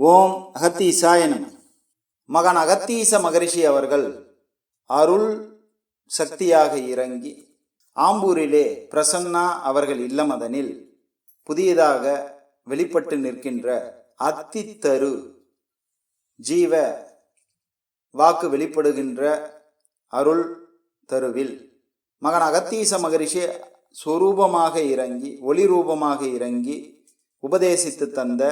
ஓம் அகத்தீசாய நம மகன் அகத்தீச மகரிஷி அவர்கள் அருள் சக்தியாக இறங்கி ஆம்பூரிலே பிரசன்னா அவர்கள் இல்லமதனில் புதியதாக வெளிப்பட்டு நிற்கின்ற அத்தித்தரு ஜீவ வாக்கு வெளிப்படுகின்ற அருள் தருவில். மகன் அகத்தீச மகரிஷி சொரூபமாக இறங்கி ஒளி ரூபமாக இறங்கி உபதேசித்து தந்த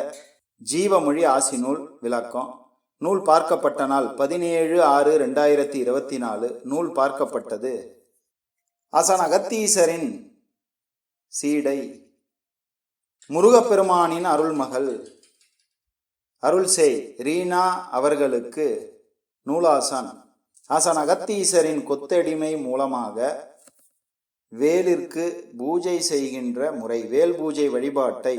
ஜீவமொழி ஆசி நூல் விளக்கம். நூல் பார்க்கப்பட்ட நாள் பதினேழு ஆறு ரெண்டாயிரத்தி இருபத்தி நாலு நூல் பார்க்கப்பட்டது. ஆசான் அகத்தீசரின் சீடை. முருகப்பெருமானின் அருள்மகள். அருள் செய் ரீனா அவர்களுக்கு நூலாசன். ஆசான் அகத்தீசரின் கொத்தடிமை மூலமாக வேலிற்கு பூஜை செய்கின்ற முறை வேல் பூஜை வழிபாட்டை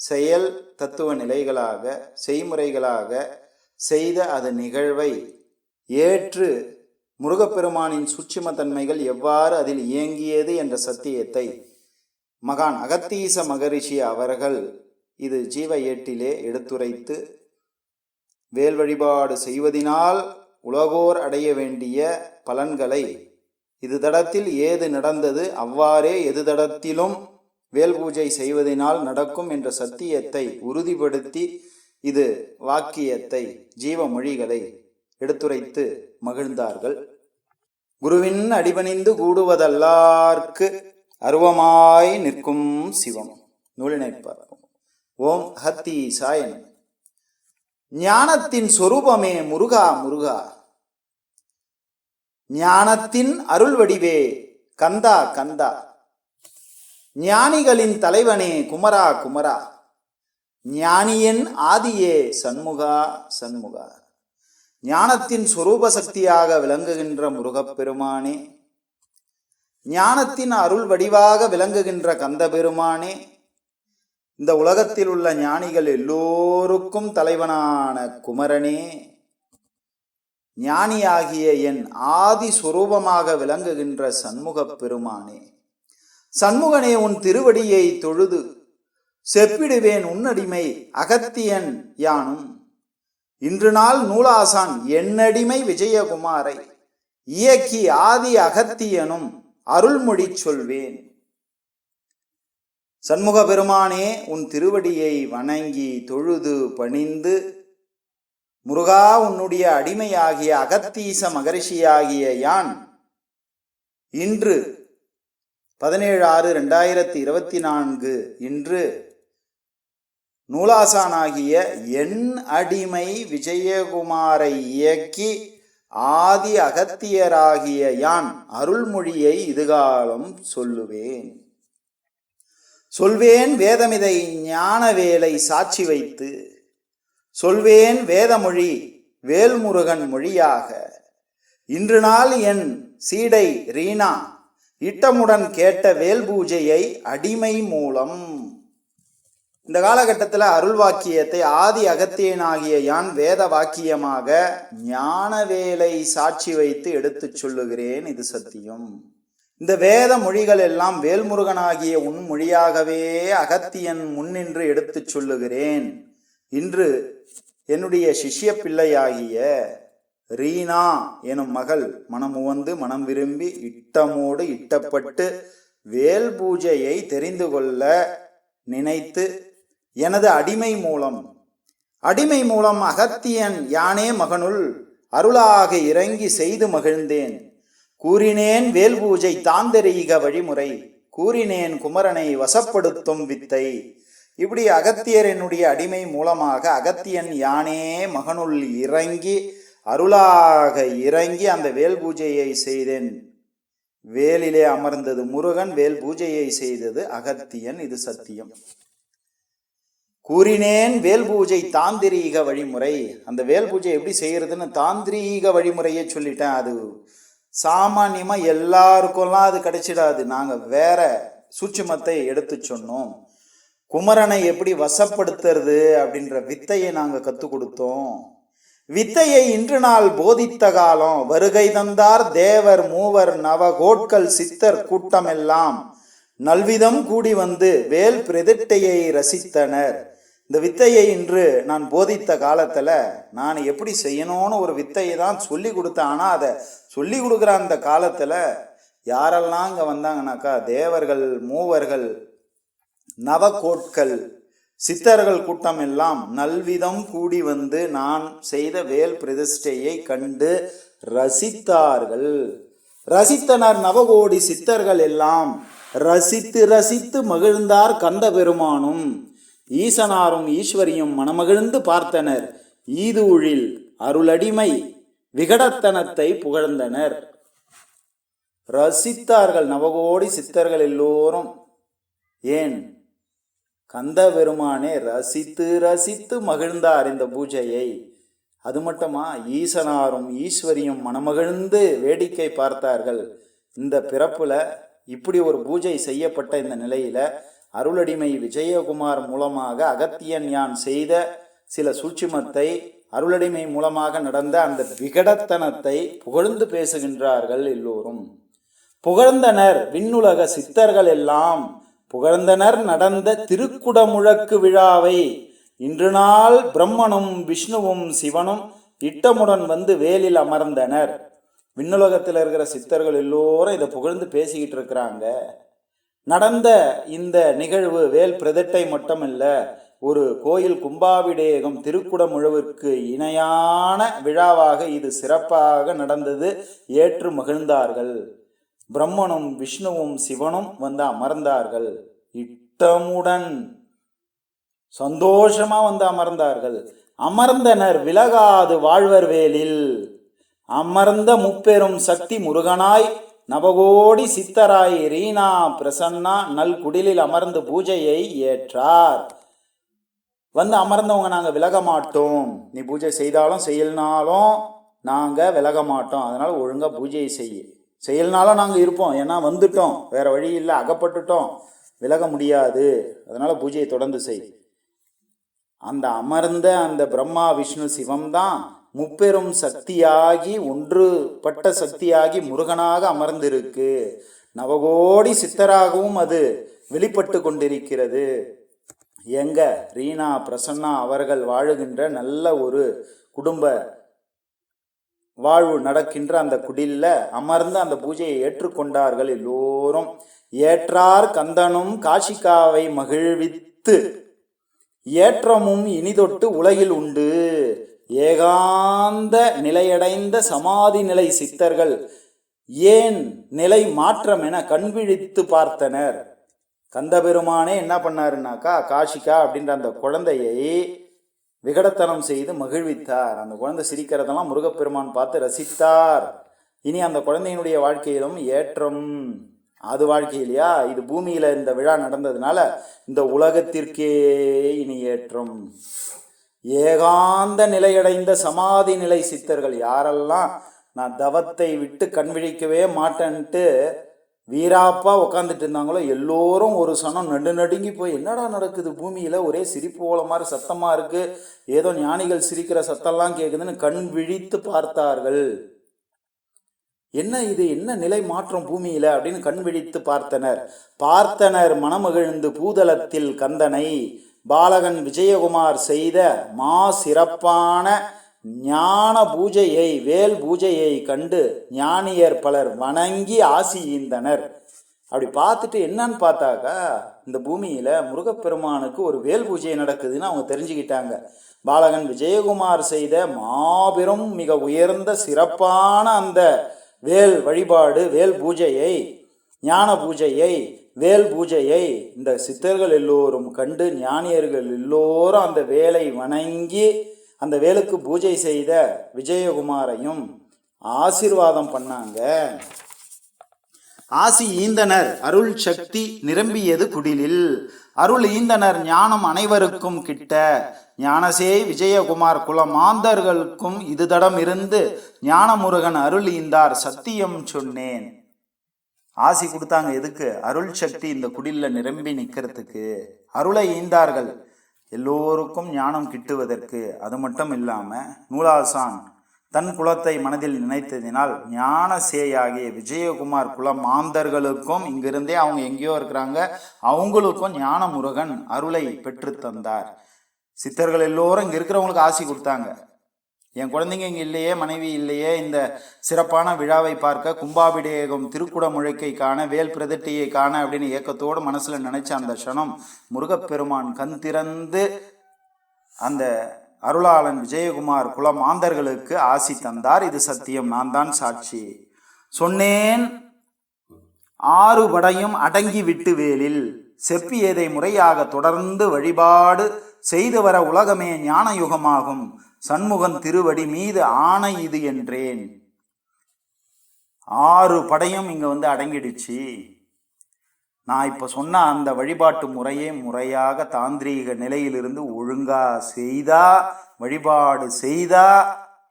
செயல் தத்துவ நிலைகளாக செய்முறைகளாக செய்த அது நிகழ்வை ஏற்று முருகப்பெருமானின் சூட்சும தன்மைகள் எவ்வாறு அதில் இயங்கியது என்ற சத்தியத்தை மகான் அகத்தீச மகரிஷி அவர்கள் இது ஜீவ ஏட்டிலே எடுத்துரைத்து வேல் வழிபாடு செய்வதினால் உலகோர் அடைய வேண்டிய பலன்களை இது தடத்தில் ஏது நடந்தது அவ்வாறே எது தடத்திலும் வேல் பூஜை செய்வதனால் நடக்கும் என்ற சத்தியத்தை உறுதிப்படுத்தி இது வாக்கியத்தை ஜீவ மொழிகளை எடுத்துரைத்து மகிழ்ந்தார்கள். குருவின் அடிபணிந்து கூடுவதல்லார்க்கு அருவமாய் நிற்கும் சிவம். நூலினை பார்ப்போம். ஓம் ஹத்தி சாயன் ஞானத்தின் சொரூபமே முருகா முருகா. ஞானத்தின் அருள் வடிவே கந்தா கந்தா. ஞானிகளின் தலைவனே குமரா குமரா. ஞானியன் ஆதியே சண்முகா சண்முகா. ஞானத்தின் சுரூப சக்தியாக விளங்குகின்ற முருகப்பெருமானே. ஞானத்தின் அருள் வடிவாக விளங்குகின்ற கந்த பெருமானே இந்த உலகத்தில் உள்ள ஞானிகள் எல்லோருக்கும் தலைவனான குமரனே. ஞானியாகிய என் ஆதி சுரூபமாக விளங்குகின்ற சண்முகப் பெருமானே சண்முகனே உன் திருவடியை தொழுது செப்பிடுவேன் உன்னடிமை அகத்தியன் யானும். இன்று நாள் நூலாசான் என்னடிமை விஜயகுமாரை இயக்கி ஆதி அகத்தியனும் அருள்மொழி சொல்வேன். சண்முக பெருமானே உன் திருவடியை வணங்கி தொழுது பணிந்து முருகா உன்னுடைய அடிமையாகிய அகத்தீச மகரிஷியாகிய யான் இன்று பதினேழு ஆறு ரெண்டாயிரத்தி இருபத்தி நான்கு இன்று நூலாசானாகிய என் அடிமை விஜயகுமாரை இயக்கி ஆதி அகத்தியராகிய யான் அருள்மொழியை இதுகாலம் சொல்லுவேன். சொல்வேன் வேதமிதை ஞான வேலை சாட்சி வைத்து சொல்வேன் வேதமொழி வேல்முருகன் மொழியாக இன்று நாள் என் சீடை ரீனா இட்டமுடன் கேட்ட வேல் பூஜையை அடிமை மூலம். இந்த காலகட்டத்தில் அருள் வாக்கியத்தை ஆதி அகத்தியனாகிய யான் வேத வாக்கியமாக ஞான வேலை சாட்சி வைத்து எடுத்துச் சொல்லுகிறேன் இது சத்தியம். இந்த வேத மொழிகள் எல்லாம் வேல்முருகனாகிய உன் மொழியாகவே அகத்தியன் முன்னின்று எடுத்துச் சொல்லுகிறேன். இன்று என்னுடைய சிஷ்ய பிள்ளையாகிய ரீனா எனும் மகள் மனம் உவந்து மனம் விரும்பி இட்டமோடு இட்டப்பட்டு வேல் பூஜையை தெரிந்து கொள்ள நினைத்து எனது அடிமை மூலம் அடிமை மூலம் அகத்தியன் யானே மகனுள் அருளாக இறங்கி செய்து மகிழ்ந்தேன். கூறினேன் வேல் பூஜை தாந்தரீக வழிமுறை கூறினேன் குமரனை வசப்படுத்தும் வித்தை. இப்படி அகத்தியர் என்னுடைய அடிமை மூலமாக அகத்தியன் யானே மகனுள் இறங்கி அருளாக இறங்கி அந்த வேல் பூஜையை செய்தேன். வேலிலே அமர்ந்தது முருகன் வேல் பூஜையை செய்தது அகத்தியன் இது சத்தியம். கூறினேன் வேல் பூஜை தாந்திரீக வழிமுறை. அந்த வேல் பூஜை எப்படி செய்யறதுன்னு தாந்திரீக வழிமுறையே சொல்லிட்டேன். அது சாமானியமா எல்லாருக்கும்லாம் அது கிடைச்சிடாது. நாங்க வேற சூட்சுமத்தை எடுத்து சொன்னோம். குமரனை எப்படி வசப்படுத்துறது அப்படின்ற வித்தையை நாங்க கற்றுக் கொடுத்தோம். வித்தையை இன்று நாள் போதித்த காலம் வருகை தந்தார் தேவர் மூவர் நவகோட்கள் சித்தர் கூட்டமெல்லாம். நல்விதம் கூடி வந்து வேல் பிரதிட்டையை ரசித்தனர். இந்த வித்தையை இன்று நான் போதித்த காலத்தில் நான் எப்படி செய்யணும்னு ஒரு வித்தையை தான் சொல்லி கொடுத்தேன். ஆனால் அதை சொல்லி கொடுக்குற அந்த காலத்தில் யாரெல்லாம் இங்கே வந்தாங்கனாக்கா தேவர்கள் மூவர்கள் நவகோட்கள் சித்தர்கள் கூட்டம் எல்லாம் நல்விதம் கூடி வந்து நான் செய்த வேல் பிரதிஷ்டையை கண்டு ரசித்தார்கள். ரசித்தனர் நவகோடி சித்தர்கள் எல்லாம். ரசித்து ரசித்து மகிழ்ந்தார் கந்த பெருமானும் ஈசனாரும் ஈஸ்வரியும் மனமகிழ்ந்து பார்த்தனர். ஈதூழில் அருளடிமை விகடத்தனத்தை புகழ்ந்தனர். ரசித்தார்கள் நவகோடி சித்தர்கள் எல்லோரும். ஏன்? கந்த பெருமானே ரசித்து ரசித்து மகிழ்ந்தார் இந்த பூஜையை. அது மட்டுமா ஈசனாரும் ஈஸ்வரியும் மனமகிழ்ந்து வேடிக்கை பார்த்தார்கள். இந்த பிறப்புல இப்படி ஒரு பூஜை செய்யப்பட்ட இந்த நிலையில அருளடிமை விஜயகுமார் மூலமாக அகத்தியன் யான் செய்த சில சூட்சிமத்தை அருளடிமை மூலமாக நடந்த அந்த விகடத்தனத்தை புகழ்ந்து பேசுகின்றார்கள் எல்லோரும். புகழ்ந்தனர் விண்ணுலக சித்தர்கள் எல்லாம். புகழ்ந்தனர் நடந்த திருக்குடமுழக்கு விழாவை. இன்று நாள் பிரம்மனும் விஷ்ணுவும் சிவனும் இட்டமுடன் வந்து வேலில் அமர்ந்தனர். விண்ணுலகத்தில் இருக்கிற சித்தர்கள் எல்லோரும் இதை புகழ்ந்து பேசிக்கிட்டு இருக்கிறாங்க. நடந்த இந்த நிகழ்வு வேல் பிரதிட்டை மட்டுமல்ல ஒரு கோயில் கும்பாபிடேகம் திருக்குடமுழவிற்கு இணையான விழாவாக இது சிறப்பாக நடந்தது ஏற்று மகிழ்ந்தார்கள். பிரம்மனும் விஷ்ணுவும் சிவனும் வந்து அமர்ந்தார்கள். இட்டமுடன் சந்தோஷமா வந்து அமர்ந்தார்கள். அமர்ந்தனர் விலகாது வாழ்வர் வேலில் அமர்ந்த முப்பெரும் சக்தி முருகனாய் நவகோடி சித்தராய் ரீனா பிரசன்னா நல் குடிலில் அமர்ந்து பூஜையை ஏற்றார். வந்து அமர்ந்தவங்க நாங்கள் விலக மாட்டோம். நீ பூஜை செய்தாலும் செய்யலனாலும் நாங்கள் விலக மாட்டோம். அதனால் ஒழுங்காக பூஜையை செய்யும் செய்யலனாலும் நாங்கள் இருப்போம். ஏன்னா வந்துட்டோம். வேற வழி இல்லை. அகப்பட்டுட்டோம். விலக முடியாது. அதனால் பூஜையை தொடர்ந்து செய். அந்த அமர்ந்த அந்த பிரம்மா விஷ்ணு சிவம் தான் முப்பெரும் சக்தியாகி ஒன்றுபட்ட சக்தியாகி முருகனாக அமர்ந்திருக்கு. நவகோடி சித்தராகவும் அது வெளிப்பட்டு கொண்டிருக்கிறது. எங்க? ரீனா பிரசன்னா அவர்கள் வாழுகின்ற நல்ல ஒரு குடும்ப வாழ்வு நடக்கின்ற அந்த குடில்ல அமர்ந்து அந்த பூஜையை ஏற்றுக்கொண்டார்கள் எல்லோரும். ஏற்றார் கந்தனும் காஷிகாவை மகிழ்வித்து ஏற்றமும் இனிதொட்டு உலகில் உண்டு. ஏகாந்த நிலையடைந்த சமாதி நிலை சித்தர்கள் ஏன் நிலை மாற்றம் என கண்விழித்து பார்த்தனர். கந்தபெருமானே என்ன பண்ணாருனாக்கா காஷிகா அப்படின்ற அந்த குழந்தையை விகடத்தனம் செய்து மகிழ்வித்தார். அந்த குழந்தை சிரிக்கிறதெல்லாம் முருகப்பெருமான் பார்த்து ரசித்தார். இனி அந்த குழந்தையினுடைய வாழ்க்கையிலும் ஏற்றம். அது வாழ்க்கையிலையா இது பூமியில இந்த விழா நடந்ததுனால இந்த உலகத்திற்கே இனி ஏற்றம். ஏகாந்த நிலையடைந்த சமாதி நிலை சித்தர்கள் யாரெல்லாம் நான் தவத்தை விட்டு கண் விழிக்கவே மாட்டேன்ட்டு வீராப்பா உட்காந்துட்டு இருந்தாங்களோ எல்லோரும் ஒரு சனம் நடு நடுங்கி போய் என்னடா நடக்குது? பூமியில் ஒரே சிரிப்பு ஓல மாதிரி சத்தமாக இருக்கு. ஏதோ ஞானிகள் சிரிக்கிற சத்தம்லாம் கேட்குதுன்னு கண் விழித்து பார்த்தார்கள். என்ன இது? என்ன நிலை மாற்றம் பூமியில? அப்படின்னு கண் விழித்து பார்த்தனர். பார்த்தனர் மனமகிழ்ந்து பூதலத்தில் கந்தனை. பாலகன் விஜயகுமார் செய்த மா சிறப்பான ஞான பூஜையை வேல் பூஜையை கண்டு ஞானியர் பலர் வணங்கி ஆசி ஈந்தனர் அப்படி பார்த்துட்டு என்னன்னு பார்த்தாக்கா இந்த பூமியில முருகப்பெருமானுக்கு ஒரு வேல் பூஜை நடக்குதுன்னு அவங்க தெரிஞ்சுக்கிட்டாங்க. பாலகன் விஜயகுமார் செய்த மாபெரும் மிக உயர்ந்த சிறப்பான அந்த வேல் வழிபாடு வேல் பூஜையை ஞான பூஜையை வேல் பூஜையை இந்த சித்தர்கள் எல்லோரும் கண்டு ஞானியர்கள் எல்லோரும் அந்த வேலை வணங்கி அந்த வேலுக்கு பூஜை செய்த விஜயகுமாரையும் ஆசீர்வாதம் பண்ணாங்க. ஆசி ஈந்தனர் அருள் சக்தி நிரம்பியது குடிலில். அருள் ஈந்தனர் ஞானம் அனைவருக்கும் கிட்ட. ஞானசே விஜயகுமார் குல மாந்தர்களுக்கும் இதுதடம் இருந்து ஞானமுருகன் அருள் ஈந்தார் சத்தியம் சொன்னேன். ஆசி கொடுத்தாங்க எதுக்கு? அருள் சக்தி இந்த குடில்ல நிரம்பி நிக்கிறதுக்கு. அருளை ஈந்தார்கள். எல்லோருக்கும் ஞானம் கிட்டுவதற்கு அது மட்டும் இல்லாமல் நூலாசான் தன் குலத்தை மனதில் நினைத்ததினால் ஞான சேயாகிய விஜயகுமார் குல மாந்தர்களுக்கும் இங்கிருந்தே அவங்க எங்கேயோ இருக்கிறாங்க. அவங்களுக்கும் ஞான முருகன் அருளை பெற்று தந்தார். சித்தர்கள் எல்லோரும் இங்கே இருக்கிறவங்களுக்கு ஆசி கொடுத்தாங்க. என் குழந்தைங்க இங்கே இல்லையே மனைவி இல்லையே இந்த சிறப்பான விழாவை பார்க்க கும்பாபிடேகம் திருக்குடமுழைக்கை காண வேல் பிரதிட்டியை காண அப்படின்னு ஏக்கத்தோடு மனசில் நினைச்ச அந்த க்ஷணம் முருகப்பெருமான் கண் திறந்து அந்த அருளாளன் விஜயகுமார் குல மாந்தர்களுக்கு ஆசி தந்தார். இது சத்தியம் நான் தான் சாட்சி. சொன்னேன் ஆறு படையும் அடங்கி விட்டு வேலில். செப்பியதை முறையாக தொடர்ந்து வழிபாடு செய்து வர உலகமே ஞான யுகமாகும் சண்முகன் திருவடி மீது ஆணை இது என்றேன். ஆறு படையும் இங்க வந்து அடங்கிடுச்சு. நான் இப்ப சொன்ன அந்த வழிபாட்டு முறையே முறையாக தாந்திரீக நிலையிலிருந்து ஒழுங்கா செய்தா வழிபாடு செய்தா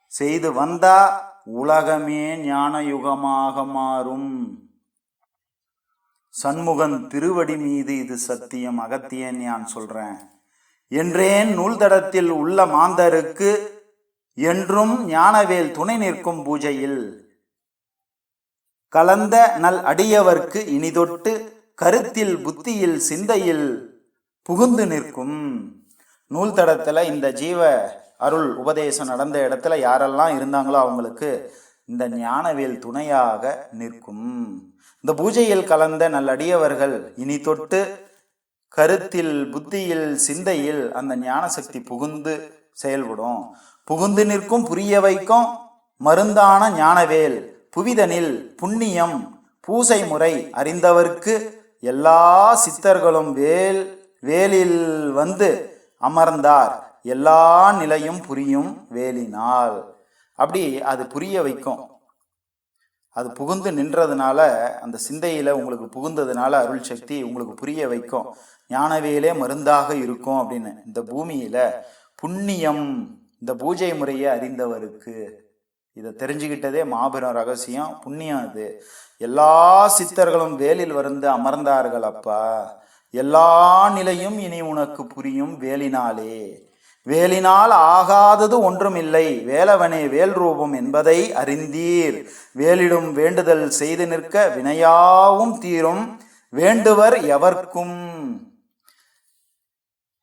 செய்து வந்தா உலகமே ஞான யுகமாக மாறும். சண்முகன் திருவடி மீது இது சத்தியம் அகத்தியன் நான் சொல்றேன். என்றேன் நூல்தடத்தில் உள்ள மாந்தருக்கு என்றும் ஞானவேல் துணை நிற்கும் பூஜையில். கலந்த நல் அடியவர்க்கு இனிதொட்டு கருத்தில் புத்தியில் சிந்தையில் புகுந்து நிற்கும். நூல்தடத்தில் இந்த ஜீவ அருள் உபதேசம் நடந்த இடத்துல யாரெல்லாம் இருந்தாங்களோ அவங்களுக்கு இந்த ஞானவேல் துணையாக நிற்கும். இந்த பூஜையில் கலந்த நல்லடியவர்கள் இனி தொட்டு கருத்தில் புத்தியில் சிந்தையில் அந்த ஞான சக்தி புகுந்து செயல்படும். புகுந்து நிற்கும் புரிய வைக்கும் மருந்தான ஞானவேல் புவிதனில் புண்ணியம் பூசை முறை அறிந்தவர்க்கு எல்லா சித்தர்களும் வேல் வேலில் வந்து அமர்ந்தார். எல்லா நிலையும் புரியும் வேலினால். அப்படி அது புரிய வைக்கும். அது புகுந்து நின்றதுனால அந்த சிந்தையில உங்களுக்கு புகுந்ததுனால அருள் சக்தி உங்களுக்கு புரிய வைக்கும். ஞானவேலே மருந்தாக இருக்கும் அப்படின்னு. இந்த பூமியில புண்ணியம் இந்த பூஜை முறையை அறிந்தவருக்கு இதை தெரிஞ்சுக்கிட்டதே மாபெரும் ரகசியம். புண்ணியம் அது. எல்லா சித்தர்களும் வேலில் வந்து அமர்ந்தார்கள் அப்பா. எல்லா நிலையும் இனி உனக்கு புரியும் வேலினாலே. வேலினால் ஆகாதது ஒன்றும் இல்லை. வேலவனே வேல் ரூபம் என்பதை அறிந்தீர். வேலிடும் வேண்டுதல் செய்து நிற்க வினையாவும் தீரும். வேண்டுவர் எவர்க்கும்?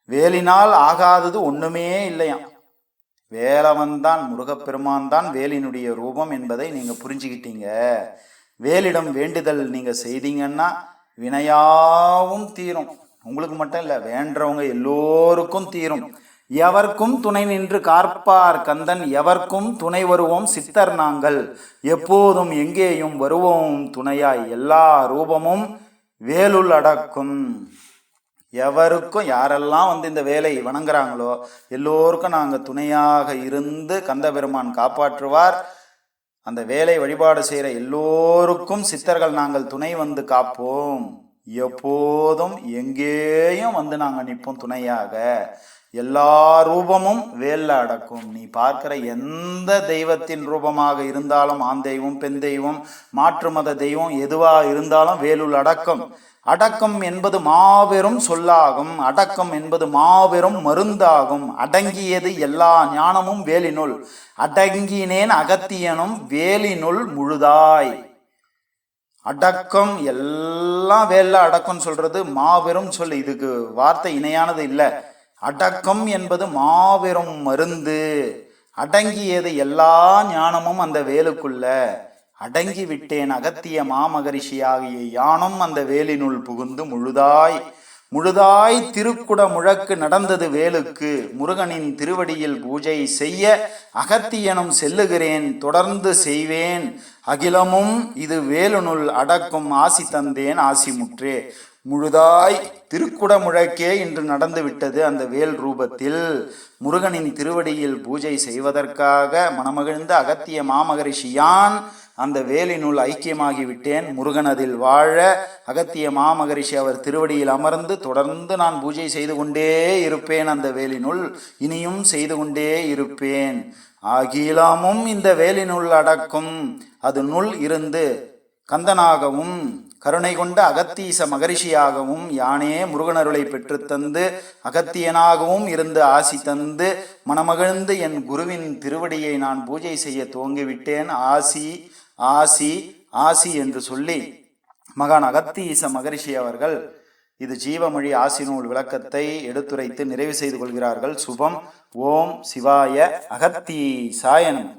வேலினால் ஆகாதது ஒண்ணுமே இல்லையாம். வேலவன் தான் முருகப்பெருமான் தான் வேலினுடைய ரூபம் என்பதை நீங்க புரிஞ்சுக்கிட்டீங்க. வேலிடம் வேண்டுதல் நீங்க செய்தீங்கன்னா வினையாவும் தீரும். உங்களுக்கு மட்டும் இல்ல வேண்டவங்க எல்லோருக்கும் தீரும். எவர்க்கும் துணை நின்று கார்ப்பார் கந்தன் எவர்க்கும் துணை வருவோம் சித்தர் நாங்கள். எப்போதும் எங்கேயும் வருவோம் துணையாய் எல்லா ரூபமும் வேலுள் அடக்கும். எவருக்கும் யாரெல்லாம் வந்து இந்த வேலையை வணங்குறாங்களோ எல்லோருக்கும் நாங்கள் துணையாக இருந்து கந்த பெருமான் காப்பாற்றுவார். அந்த வேலை வழிபாடு செய்கிற எல்லோருக்கும் சித்தர்கள் நாங்கள் துணை வந்து காப்போம். எப்போதும் எங்கேயும் வந்து நாங்கள் நிற்போம் துணையாக. எல்லா ரூபமும் வேல்ல அடக்கும். நீ பார்க்கிற எந்த தெய்வத்தின் ரூபமாக இருந்தாலும் ஆண் தெய்வம் பெண் தெய்வம் மாற்று மத தெய்வம் எதுவாக இருந்தாலும் வேலுள் அடக்கம். அடக்கம் என்பது மாபெரும் சொல்லாகும் அடக்கம் என்பது மாபெரும் மருந்தாகும். அடங்கியது எல்லா ஞானமும் வேலினுள். அடங்கினேன் அகத்தியனும் வேலினுள் முழுதாய். அடக்கம் எல்லாம் வேல அடக்கம் சொல்றது மாபெரும் சொல். இதுக்கு வார்த்தை இணையானது இல்லை. அடக்கம் என்பது மாபெரும் மருந்து. அடங்கியது எல்லா ஞானமும் அந்த வேலுக்குள்ள. அடங்கி விட்டேன் அகத்திய மாமகரிஷியாகிய யானும் அந்த வேலினுள் புகுந்து முழுதாய் முழுதாய் திருக்குட முழக்கு நடந்தது வேலுக்கு. முருகனின் திருவடியில் பூஜை செய்ய அகத்தியனும் செல்லுகிறேன் தொடர்ந்து செய்வேன். அகிலமும் இது வேலுனுள் அடக்கும் ஆசி தந்தேன் ஆசி முற்றே. முழுதாய் திருக்குட முழக்கே இன்று நடந்துவிட்டது அந்த வேல் ரூபத்தில். முருகனின் திருவடியில் பூஜை செய்வதற்காக மனமகிழ்ந்த அகத்திய மாமகரிஷியான் அந்த வேலினுள் ஐக்கியமாகி விட்டேன் முருகன் அதில் வாழ அகத்திய மாமகரிஷி அவர் திருவடியில் அமர்ந்து தொடர்ந்து நான் பூஜை செய்து கொண்டே இருப்பேன் அந்த வேலினுள். இனியும் செய்து கொண்டே இருப்பேன். ஆகிலாமும் இந்த வேலினுள் அடக்கும். அது நுள் இருந்து கந்தனாகவும் கருணை கொண்ட அகத்தீச மகரிஷியாகவும் யானே முருகனருளை பெற்றுத்தந்து அகத்தியனாகவும் இருந்து ஆசி தந்து மனமகிழ்ந்து என் குருவின் திருவடியை நான் பூஜை செய்ய துவங்கிவிட்டேன். ஆசி ஆசி ஆசி என்று சொல்லி மகான் அகத்தீச மகரிஷி அவர்கள் இது ஜீவமொழி ஆசினூல் விளக்கத்தை எடுத்துரைத்து நிறைவு செய்து கொள்கிறார்கள். சுபம் ஓம் சிவாய அகத்தீசாயனம்